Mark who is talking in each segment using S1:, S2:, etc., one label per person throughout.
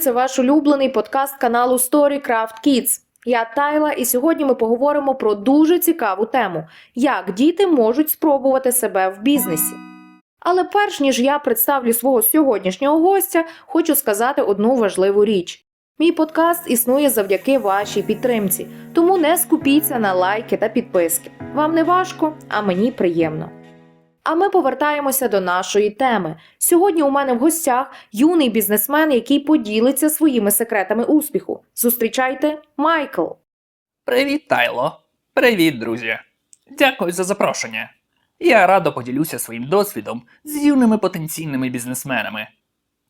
S1: це ваш улюблений подкаст каналу Storycraft Kids. Я Тайла, і сьогодні ми поговоримо про дуже цікаву тему: як діти можуть спробувати себе в бізнесі. Але перш ніж я представлю свого сьогоднішнього гостя, хочу сказати одну важливу річ. Мій подкаст існує завдяки вашій підтримці, тому не скупіться на лайки та підписки. Вам не важко, а мені приємно. А ми повертаємося до нашої теми. Сьогодні у мене в гостях юний бізнесмен, який поділиться своїми секретами успіху. Зустрічайте Майкл.
S2: Привіт, Тайло. Привіт, друзі. Дякую за запрошення. Я радо поділюся своїм досвідом з юними потенційними бізнесменами.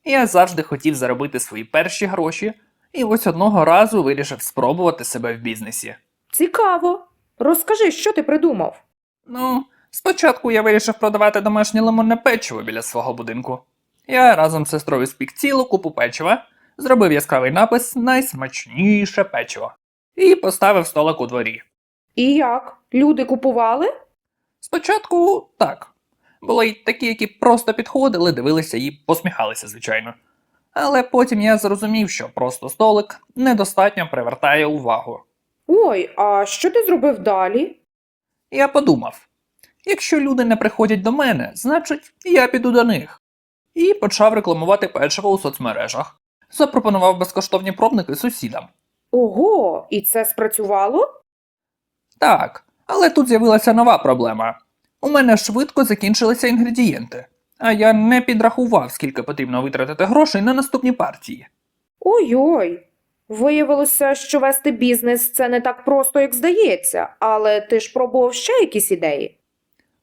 S2: Я завжди хотів заробити свої перші гроші, і ось одного разу вирішив спробувати себе в бізнесі.
S1: Цікаво. Розкажи, що ти придумав?
S2: Ну, спочатку я вирішив продавати домашнє лимонне печиво біля свого будинку. Я разом з сестрою спік цілу купу печива, зробив яскравий напис найсмачніше печиво і поставив столик у дворі.
S1: І як? Люди купували?
S2: Спочатку так. Були й такі, які просто підходили, дивилися і посміхалися, звичайно. Але потім я зрозумів, що просто столик недостатньо привертає увагу.
S1: Ой, а що ти зробив далі?
S2: Я подумав: якщо люди не приходять до мене, значить я піду до них. І почав рекламувати печиво у соцмережах. Запропонував безкоштовні пробники сусідам.
S1: Ого, і це спрацювало?
S2: Так, але тут з'явилася нова проблема. У мене швидко закінчилися інгредієнти, а я не підрахував, скільки потрібно витратити грошей на наступні партії.
S1: Ой-ой. Виявилося, що вести бізнес це не так просто, як здається, але ти ж пробував ще якісь ідеї.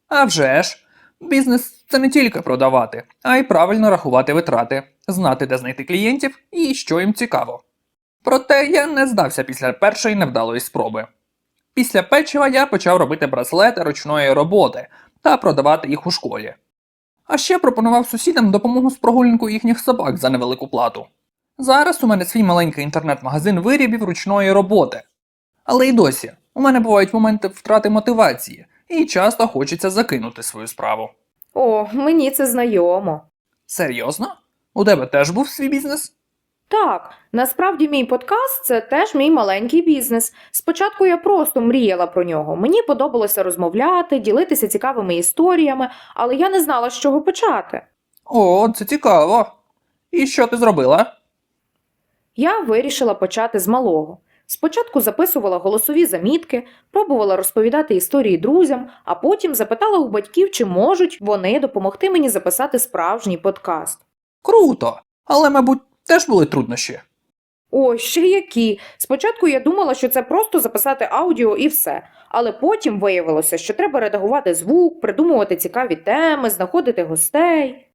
S2: А вже ж, бізнес це не тільки продавати, а й правильно рахувати витрати, знати, де знайти клієнтів і що їм цікаво. Проте я не здався після першої невдалої спроби. Після печива я почав робити браслети ручної роботи та продавати їх у школі. А ще пропонував сусідам допомогу з прогулянкою їхніх собак за невелику плату. Зараз у мене свій маленький інтернет-магазин виробів ручної роботи. Але й досі у мене бувають моменти втрати мотивації, і часто хочеться закинути свою справу.
S1: О, мені це знайомо.
S2: Серйозно? У тебе теж був свій бізнес?
S1: Так, насправді мій подкаст це теж мій маленький бізнес. Спочатку я просто мріяла про нього. Мені подобалося розмовляти, ділитися цікавими історіями, але я не знала, з чого почати.
S2: О, це цікаво. І що ти зробила?
S1: Я вирішила почати з малого. Спочатку записувала голосові замітки, пробувала розповідати історії друзям, а потім запитала у батьків, чи можуть вони допомогти мені записати справжній подкаст.
S2: Круто! Але, мабуть, теж були труднощі.
S1: Ой, ще які. Спочатку я думала, що це просто записати аудіо і все. Але потім виявилося, що треба редагувати звук, придумувати цікаві теми, знаходити гостей.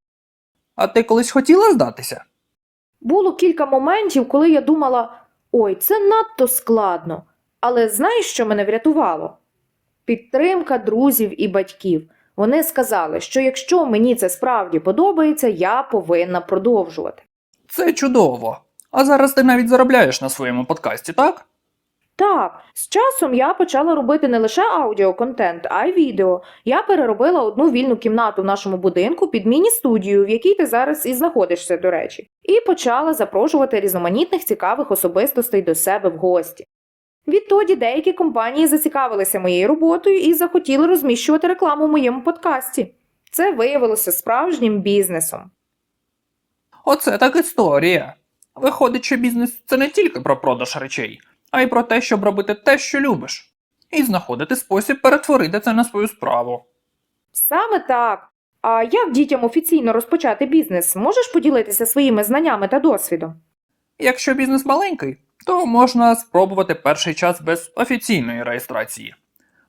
S2: А ти колись хотіла здатися?
S1: Було кілька моментів, коли я думала: ой, це надто складно. Але знаєш, що мене врятувало? Підтримка друзів і батьків. Вони сказали, що якщо мені це справді подобається, я повинна продовжувати.
S2: Це чудово. А зараз ти навіть заробляєш на своєму подкасті, так?
S1: Так, з часом я почала робити не лише аудіоконтент, а й відео. Я переробила одну вільну кімнату в нашому будинку під міні-студію, в якій ти зараз і знаходишся, до речі, і почала запрошувати різноманітних цікавих особистостей до себе в гості. Відтоді деякі компанії зацікавилися моєю роботою і захотіли розміщувати рекламу в моєму подкасті. Це виявилося справжнім бізнесом.
S2: Оце так історія. Виходить, що бізнес це не тільки про продаж речей, а й про те, щоб робити те, що любиш, і знаходити спосіб перетворити це на свою справу.
S1: Саме так. А як дітям офіційно розпочати бізнес? Можеш поділитися своїми знаннями та досвідом?
S2: Якщо бізнес маленький, то можна спробувати перший час без офіційної реєстрації.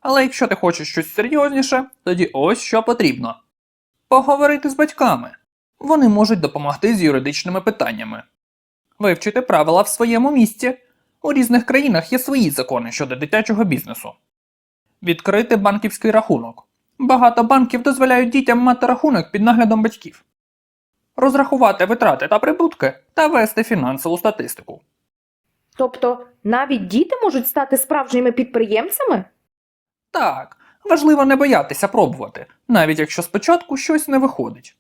S2: Але якщо ти хочеш щось серйозніше, тоді ось що потрібно: поговорити з батьками. Вони можуть допомогти з юридичними питаннями, вивчити правила в своєму місті. У різних країнах є свої закони щодо дитячого бізнесу. Відкрити банківський рахунок. Багато банків дозволяють дітям мати рахунок під наглядом батьків. Розрахувати витрати та прибутки та вести фінансову статистику.
S1: Тобто навіть діти можуть стати справжніми підприємцями?
S2: Так, важливо не боятися пробувати, навіть якщо спочатку щось не виходить.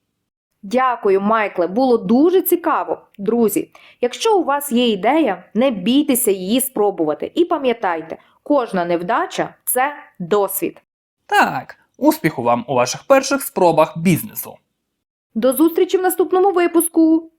S1: Дякую, Майкле. Було дуже цікаво. Друзі, якщо у вас є ідея, не бійтеся її спробувати. І пам'ятайте, кожна невдача це досвід.
S2: Так, успіху вам у ваших перших спробах бізнесу.
S1: До зустрічі в наступному випуску.